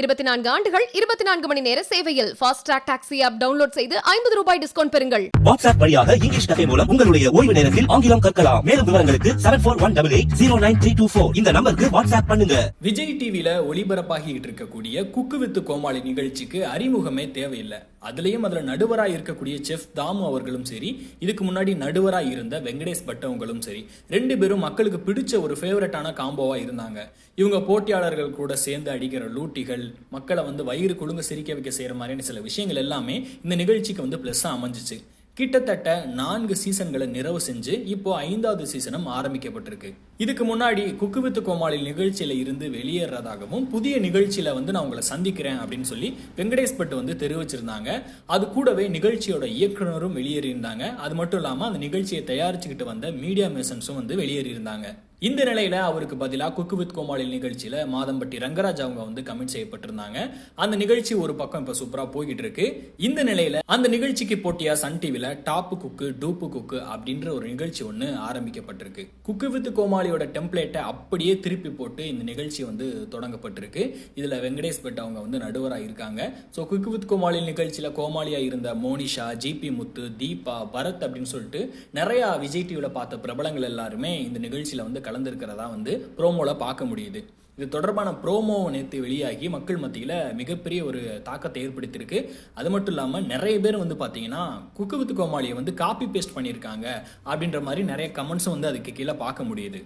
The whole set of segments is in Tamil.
இருபத்தி நான்கு ஆண்டுகள் இருபத்தி நான்கு மணி நேர சேவையில் fast track taxi app download செய்து ஐம்பது ரூபாய் டிஸ்கவுண்ட் பெறுங்கள். வாட்ஸ்அப் வழியாக இங்கிலீஷ் கஃபே மூலம் உங்களுடைய ஓய்வு நேரத்தில் ஆங்கிலம் கற்கலாம். மேலும் விவரங்களுக்கு seven four one double eight zero nine three two four இந்த நம்பருக்கு வாட்ஸ்அப் பண்ணுங்க. விஜய் டிவில ஒளிபரப்பாகிட்டு இருக்கக்கூடிய குக்கு வித்து கோமாளி நிகழ்ச்சிக்கு அறிமுகமே தேவையில்லை. அதுலேயும் அதில் நடுவராக இருக்கக்கூடிய செஃப் தாமு அவர்களும் சரி இதுக்கு முன்னாடி நடுவராக இருந்த வெங்கடேஷ் பட்டவங்களும் சரி ரெண்டு பேரும் மக்களுக்கு பிடிச்ச ஒரு ஃபேவரட்டான காம்போவாக இருந்தாங்க. இவங்க போட்டியாளர்கள் கூட சேர்ந்து அடிக்கிற லூட்டிகள் மக்களை வந்து வயிறு கொழுங்க சிரிக்க வைக்க செய்கிற மாதிரியான சில விஷயங்கள் எல்லாமே இந்த நிகழ்ச்சிக்கு வந்து ப்ளஸ்ஸாக அமைஞ்சிச்சு. கிட்டத்தட்ட நான்கு சீசன்களை நிறைவு செஞ்சு இப்போ ஐந்தாவது சீசனும் ஆரம்பிக்கப்பட்டிருக்கு. இதுக்கு முன்னாடி குக்கு வித்து கோமாளி நிகழ்ச்சியில இருந்து வெளியேறதாகவும் புதிய நிகழ்ச்சியில வந்து நான் உங்களை சந்திக்கிறேன் அப்படின்னு சொல்லி வெங்கடேஷ் பட் வந்து தெரிவிச்சிருந்தாங்க. அது கூடவே நிகழ்ச்சியோட இயக்குனரும் வெளியேறியிருந்தாங்க. அது மட்டும் இல்லாமல் அந்த நிகழ்ச்சியை தயாரிச்சுக்கிட்டு வந்த மீடியா மேசன்ஸும் வந்து வெளியேறியிருந்தாங்க. இந்த நிலையில அவருக்கு பதிலாக குக்கு வித் கோமாளி நிகழ்ச்சியில மாதம்பட்டி ரங்கராஜ் அவங்க வந்து கமிட் செய்யப்பட்டிருந்தாங்க. அந்த நிகழ்ச்சி ஒரு பக்கம் இப்ப சூப்பரா போய்கிட்டு இருக்கு இந்த நிலையில அந்த நிகழ்ச்சிக்கு போட்டியா சன் டிவில டாப்பு குக்கு டூப்பு குக்கு அப்படின்ற ஒரு நிகழ்ச்சி ஒன்று ஆரம்பிக்கப்பட்டிருக்கு. குக்கு வித் கோமாளியோட டெம்ப்ளேட்டை அப்படியே திருப்பி போட்டு இந்த நிகழ்ச்சி வந்து தொடங்கப்பட்டிருக்கு. இதுல வெங்கடேஷ் பட் அவங்க வந்து நடுவராக இருக்காங்க. ஸோ குக்கு வித் கோமாளி நிகழ்ச்சியில கோமாளியா இருந்த மோனிஷா ஜிபி முத்து தீபா பரத் அப்படின்னு சொல்லிட்டு நிறைய விஜய் டிவியில் பார்த்த பிரபலங்கள் எல்லாருமே இந்த நிகழ்ச்சியில வந்து கலந்துருக்கிறதா வந்து ப்ரோமோவில் பார்க்க முடியுது. இது தொடர்பான ப்ரோமோ நேற்று வெளியாகி மக்கள் மத்தியில் மிகப்பெரிய ஒரு தாக்கத்தை ஏற்படுத்தியிருக்கு. அது மட்டும் இல்லாமல் நிறைய பேர் வந்து பார்த்தீங்கன்னா குக்கு வித்து கோமாளியை வந்து காப்பி பேஸ்ட் பண்ணியிருக்காங்க. அப்படின்ற மாதிரி நிறைய கமெண்ட்ஸும் வந்து அதுக்கு கீழே பார்க்க முடியுது.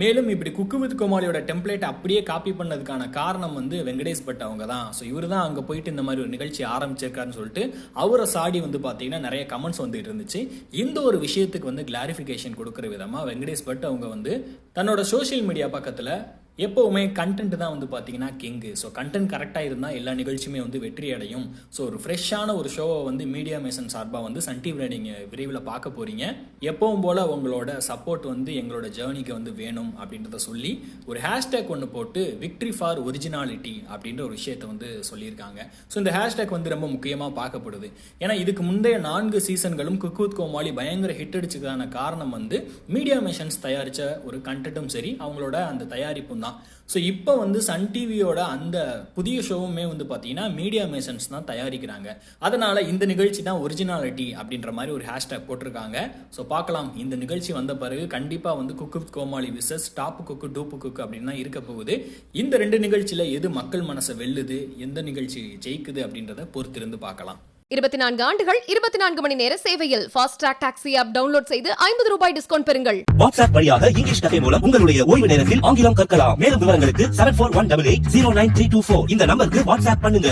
மேலும் இப்படி குக்கு வித் கோமாளியோட டெம்ப்ளேட் அப்படியே காப்பி பண்ணதுக்கான காரணம் வந்து வெங்கடேஷ் பட் அவங்க தான். ஸோ இவர் தான் அங்கே போயிட்டு இந்த மாதிரி ஒரு நிகழ்ச்சி ஆரம்பிச்சிருக்காருன்னு சொல்லிட்டு அவரை சாடி வந்து பார்த்தீங்கன்னா நிறைய கமெண்ட்ஸ் வந்துட்டு இருந்துச்சு. இந்த ஒரு விஷயத்துக்கு வந்து கிளாரிஃபிகேஷன் கொடுக்குற விதமாக வெங்கடேஷ் பட் அவங்க வந்து தன்னோட சோஷியல் மீடியா பக்கத்தில் எப்போவுமே கண்டென்ட் தான் வந்து பார்த்தீங்கன்னா கிங்கு ஸோ கண்டென்ட் கரெக்டாக இருந்தால் எல்லா நிகழ்ச்சியுமே வந்து வெற்றி அடையும். ஸோ ஒரு ஃப்ரெஷ்ஷான ஒரு ஷோவை வந்து மீடியா மேசன் சார்பாக வந்து சன் டிவியில் நீங்கள் விரைவில் பார்க்க போகிறீங்க எப்பவும் போல் உங்களோட சப்போர்ட் வந்து எங்களோட ஜேர்னிக்கு வந்து வேணும் அப்படின்றத சொல்லி ஒரு ஹேஷ்டேக் ஒன்று போட்டு விக்ட்ரி ஃபார் ஒரிஜினாலிட்டி அப்படின்ற ஒரு விஷயத்தை வந்து சொல்லியிருக்காங்க. ஸோ இந்த ஹேஷ்டேக் வந்து ரொம்ப முக்கியமாக பார்க்கப்படுது. ஏன்னா இதுக்கு முந்தைய நான்கு சீசன்களும் குக்கூத் கோமாளி பயங்கர ஹிட் அடிச்சதுக்கான காரணம் வந்து மீடியா மிஷன்ஸ் தயாரித்த ஒரு கண்டென்ட்டும் சரி அவங்களோட அந்த தயாரிப்பு தான். ஸோ இப்போ வந்து சன் டிவியோட அந்த புதிய ஷோவுமே வந்து பார்த்தீங்கன்னா மீடியா மேசன்ஸ் தான் தயாரிக்கிறாங்க. அதனால இந்த நிகழ்ச்சி தான் ஒரிஜினாலிட்டி அப்படின்ற மாதிரி ஒரு ஹேஷ்டேக் போட்டிருக்காங்க. ஸோ பார்க்கலாம். இந்த நிகழ்ச்சி வந்த பிறகு கண்டிப்பாக வந்து குக்கு கோமாளி விசஸ் டாப் குக்கு டூப்பு குக்கு அப்படின்னு இருக்க போகுது. இந்த ரெண்டு நிகழ்ச்சியில் எது மக்கள் மனசை வெல்லுது எந்த நிகழ்ச்சி ஜெயிக்குது அப்படின்றத பொறுத்திருந்து பார்க்கலாம். இருபத்தி நான்கு ஆண்டுகள் இருபத்தி நான்கு மணி நேர சேவையில் fast track taxi app download செய்து ஐம்பது ரூபாய் டிஸ்கவுண்ட் பெறுங்கள். வாட்ஸ்அப் வழியாக இங்கிலீஷ் கதை மூலம் உங்களுடைய ஓய்வு நேரத்தில் ஆங்கிலம் கற்கலாம். மேலும் விவரங்களுக்கு seven four one double eight zero nine three two four இந்த நம்பருக்கு வாட்ஸ்அப் பண்ணுங்க.